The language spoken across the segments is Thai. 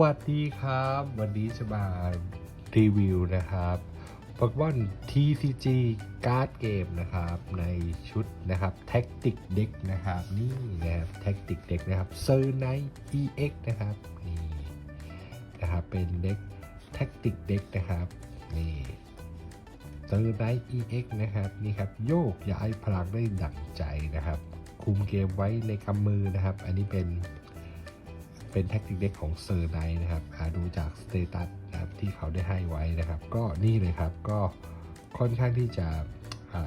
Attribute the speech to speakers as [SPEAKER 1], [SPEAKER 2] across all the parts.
[SPEAKER 1] วัสดีครับ วันนี้จะมารีวิวนะครับโปเกมอน TCG การ์ดเกมนะครับ ในชุดนะครับ Tactic Deck นะครับ นี่นะครับ Tactic Deck นะครับ s e r n i g h t EX นะครับ นี่นะครับ เป็นเด็ก Tactic Deck นะครับ นี่ s e r n i g h t EX นะครับ นี่ครับ โยกย้ายพลังได้ดั่งใจนะครับ คุมเกมไว้ในกำมือนะครับ อันนี้เป็น เป็นแท็กติกเด็กของเซอร์ไนนะครับ หาดูจากสเตตัสนะครับที่เขาได้ให้ไว้นะครับ ก็นี่เลยครับก็ค่อนข้างที่จะ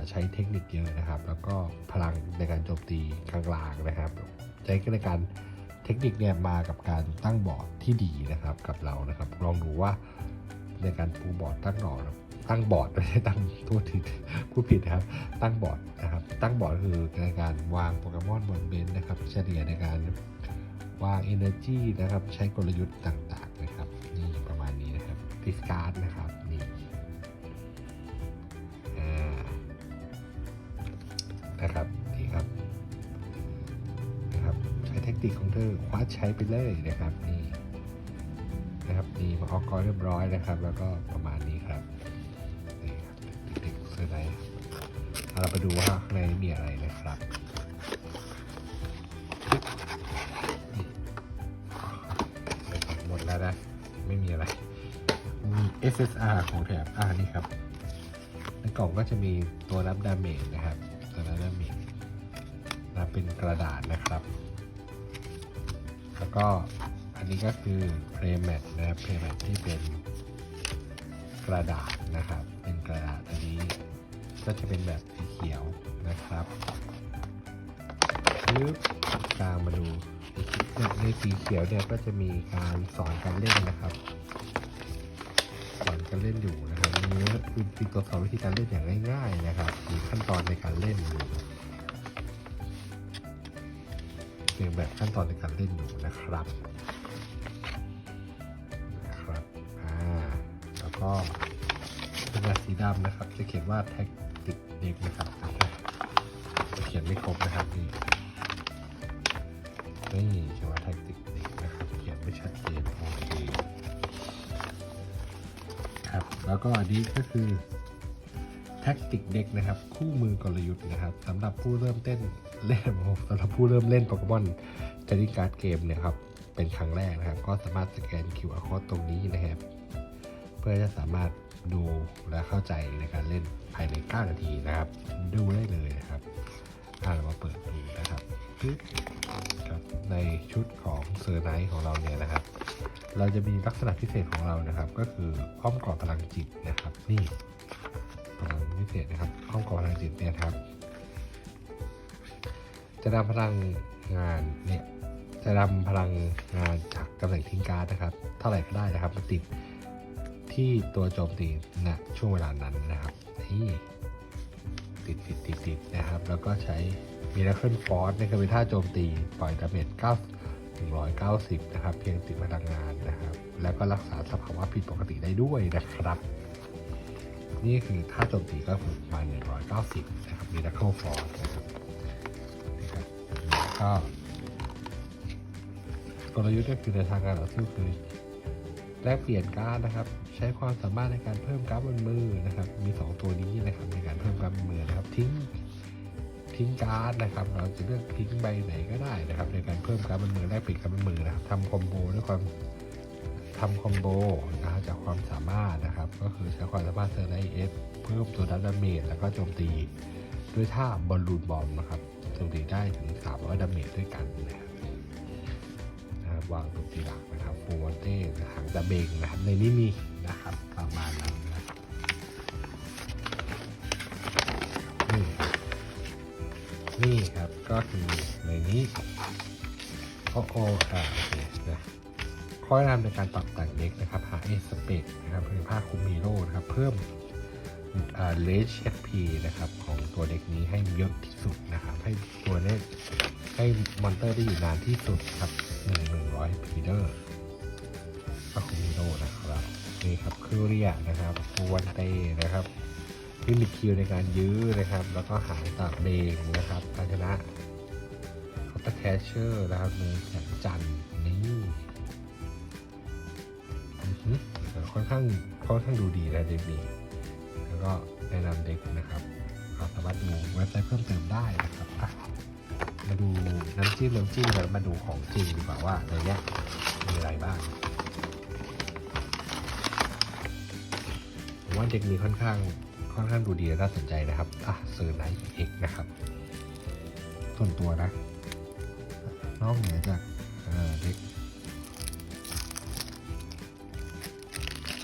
[SPEAKER 1] ใช้เทคนิคเยอะนะครับ แล้วก็พลังในการโจมตีกลางๆนะครับ ใช้ในการเทคนิคเนี่ยมากับการตั้งบอร์ดที่ดีนะครับกับเรานะครับ ลองดูว่าในการปูบอร์ดตั้งหนอตั้งบอร์ดไม่ใช่ตั้งตัวผิดพูดผิดนะครับ ตั้งบอร์ดนะครับ ตั้งบอร์ดคือในการวางโปเกมอนบนเบนนะครับ เฉลี่ยในการ วาง Energy นะครับใช้กลยุทธ์ต่างๆนะครับนี่ประมาณนี้นะครับดิสการ์ดนะครับนี่นะครับนี่ครับนะครับใช้เทคนิคของเธอคว้าใช้ไปเลยนะครับนี่นะครับนี่มาออกกอเรียบร้อยนะครับ แล้วก็ประมาณนี้ครับนี่ครับเด็กๆเสื้อในเราไปดูว่าข้างในมีอะไรนะครับ SSR ของแถบอ่านี่ครับ ในกล่องก็จะมีตัวรับดาเมจนะครับ ตัวรับดาเมจนะเป็นกระดาษนะครับ แล้วก็อันนี้ก็คือเพลย์แมทนะครับเพลย์แมทที่เป็นกระดาษนะครับ เป็นกระดาษอันนี้ก็จะเป็นแบบสีเขียวนะครับลึกกลางมาดูในสีเขียวเนี่ยก็จะมีการสอนการเล่นนะครับ สอนการเล่นอยู่นะครับนี้คือเป็นตัวสอนวิธีการเล่นอย่างง่าย ๆ นะครับมีขั้นตอนในการเล่นอยู่เพียงแบบขั้นตอนในการเล่นอยู่นะครับนะครับอ่าแล้วก็เป็นกระดาษสีดำนะครับ จะเขียนว่าแท็กติกเด็กนะครับจะเขียนไม่ครบนะครับนี่นี่เขียนว่าแท็กติกเด็กนะครับเขียนไม่ชัดเจน แล้วก็อันนี้ก็คือแท็กติกเด็กนะครับ คู่มือกลยุทธ์นะครับสำหรับผู้เริ่มเต้นเล่นสำหรับผู้เริ่มเล่นโปเกมอนเทนนิการ์ดเกมเนี่ยครับเป็นครั้งแรกนะครับ ก็สามารถสแกน QR code ตรงนี้นะครับ เพื่อจะสามารถดูและเข้าใจในการเล่นภายใน 9 นาทีนะครับ ดูได้เลยนะครับอ่าเรามาเปิดดูนะครับปึ๊บครับในชุดของเซอร์ไนท์ของเราเนี่ยนะครับ เราจะมีลักษณะพิเศษของเรานะครับ ก็คืออ้อมกอดพลังจิตนะครับนี่พลังพิเศษนะครับอ้อมกอดพลังจิตเนี่ยครับ จะนำพลังงานเนี่ยจะนำพลังงานจากตำแหน่งทิ้งการ์ดนะครับเท่าไหร่ก็ได้นะครับมาติดที่ตัวโจมตีณช่วงเวลานั้นนะครับนี่ติดติดติดติดนะครับ แล้วก็ใช้มีนักเคลื่อนฟอร์สนะครับเป็นท่าโจมตี ปล่อยดาเมจ9 190 นะครับ เพียงติดพลังงานนะครับ แล้วก็รักษาสภาวะผิดปกติได้ด้วยนะครับ นี่คือท่าโจมตีก็คือประมาณ190 นะครับมีนักเคลื่อนฟอร์นะครับนะครับแล้วก็กลยุทธ์ก็คือในทางการต่อสู้คือแลกเปลี่ยนการ์ดนะครับ ใช้ความสามารถในการเพิ่มการ์ดบนมือนะครับ มี 2 ตัวนี้นะครับในการเพิ่มการ์ดบนมือนะครับทิ้ง ทิ้งการ์ดนะครับ เราจะเลือกทิ้งใบไหนก็ได้นะครับ ในการเพิ่มการ์ดบนมือแลกเปลี่ยนการ์ดบนมือนะครับทำคอมโบด้วยความทำคอมโบนะครับจากความสามารถนะครับ ก็คือใช้ความสามารถเซอร์ไนเอฟเพิ่มตัวดัดาเมจแล้วก็โจมตีด้วยท่าบอลลูนบอมนะครับโจมตีได้ถึง300ดาเมจด้วยกันนะครับวางตัวตีหลักนะครับฟูวอนเต้หางดาเบงนะครับในนี้มีนะครับประมาณนั้น นี่ครับก็คือในนี้โอโอค่ะโอเคนะข้อแนะนำในการปรับแต่งเด็กนะครับหาเอสเปกนะครับเป็นผ้าคุมฮีโร่นะครับ เพิ่มอ่าเลชเอฟพีนะครับ ของตัวเด็กนี้ให้เยอะที่สุดนะครับ ให้ตัวเนี้ให้มอนเตอร์ได้อยู่นานที่สุดครับหนึ่งหนึ่งร้อยพีเดอร์ผ้าคุมฮีโร่นะครับนี่ครับคือเรียนะครับฟูวันเต้นะครับ ที่มีคิวในการยื้อนะครับ แล้วก็หางตากเบงนะครับการชนะคอตแคชเชอร์นะครับมือแสงจันนี่ค่อนข้างค่อนข้างดูดีนะเด็กนี้แล้วก็แนะนำเด็กนะครับก็สามารถดูเว็บไซต์เพิ่มเติมได้นะครับมาดูน้ำจิ้มน้ำจิ้มแล้วมาดูของจริงดีกว่าว่าในเนี้ยมีอะไรบ้างผมว่าเด็กนี้ค่อนข้าง ค่อนข้างดูดีและน่าสนใจนะครับ อะซื้อไนท์เอกนะครับ ส่วนตัวนะ นอกเหนือจากเอ็ก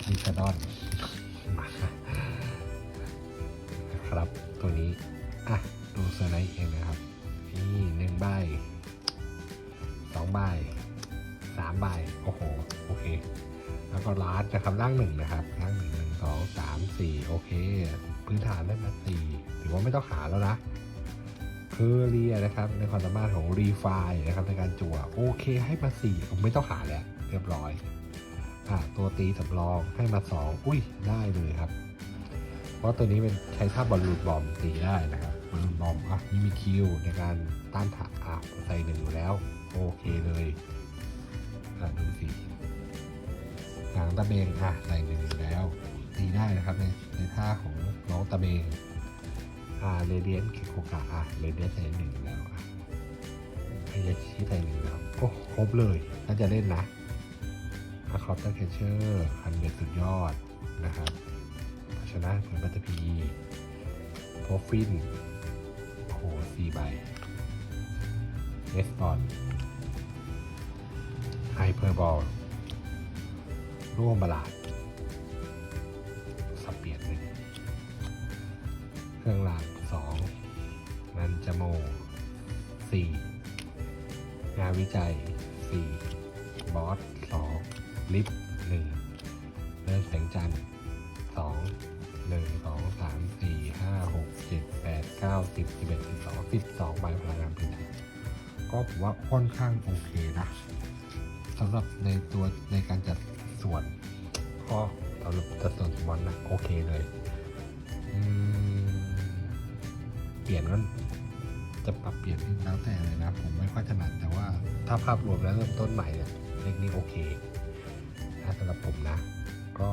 [SPEAKER 1] ลิซาดอนมาครับตัวนี้ อะ ดูเซอร์ไนท์เองนะครับ นี่หนึ่งใบสองใบสามใบโอ้โห โอเค แล้วก็ล้านนะครับล่างหนึ่งนะครับล่างหนึ่ง สองสามสี่โอเค พื้นฐานได้มาสี่ถือว่าไม่ต้องหาแล้วนะคือเรียนะครับในความสามารถของรีไฟนะครับในการจั่วโอเคให้มาสี่ผมไม่ต้องหาแล้วเรียบร้อยอะตัวตีสำรองให้มาสองอุ้ยได้เลยครับ เพราะตัวนี้เป็นใช้ท่าบอลลูนบอมตีได้นะครับบอลลูนบอมอะนี่มีคิวในการต้านถาอะใส่หนึ่งอยู่แล้ว โอเคเลยอะดูสิหางตะเบงอะใส่หนึ่งอยู่แล้ว ตีได้นะครับในในท่าของน้องตะเบงอ่าเรเดียนเคโคกะอะเรเดียนใส่หนึ่งแล้วอะพยาชิใส่หนึ่งแล้วโอ้ครบเลยน่าจะเล่นนะอาคอตเตอร์แคชเชอร์คันเบ็ดสุดยอดนะครับภาชนะเหมือนบัตเตอร์พีโพฟินโอ้โหสี่ใบเนสตอนไฮเปอร์บอลร่วมบลาด เครื่องรางสองนันจโมสี่งานวิจัยสี่บอสสองลิฟหนึ่งเลื่อนแสงจันทร์สองหนึ่งสองสามสี่ห้าหกเจ็ดแปดเก้าสิบสิบเอ็ดสิบสองสิบสองใบพลังงานพื้นฐานก็ผมว่าค่อนข้างโอเคนะสำหรับในตัวในการจัดส่วนก็สำหรับจัดส่วนบอลนะโอเคเลย เปลี่ยนก็จะปรับเปลี่ยนแล้วแต่เลยนะผมไม่ค่อยถนัดแต่ว่าถ้าภาพรวมแล้วเริ่มต้นใหม่เนี่ยเล็กนี้โอเคถ้าสำหรับผมนะ ก็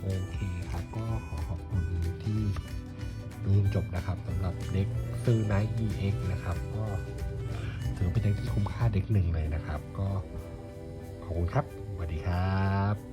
[SPEAKER 1] โอเคครับก็ขอขอบคุณที่ดูจนจบนะครับสำหรับเด็กซื้อไนท์ EX นะครับ ก็ถือเป็นเด็กที่คุ้มค่าเด็กหนึ่งเลยนะครับ ก็ขอบคุณครับสวัสดีครับ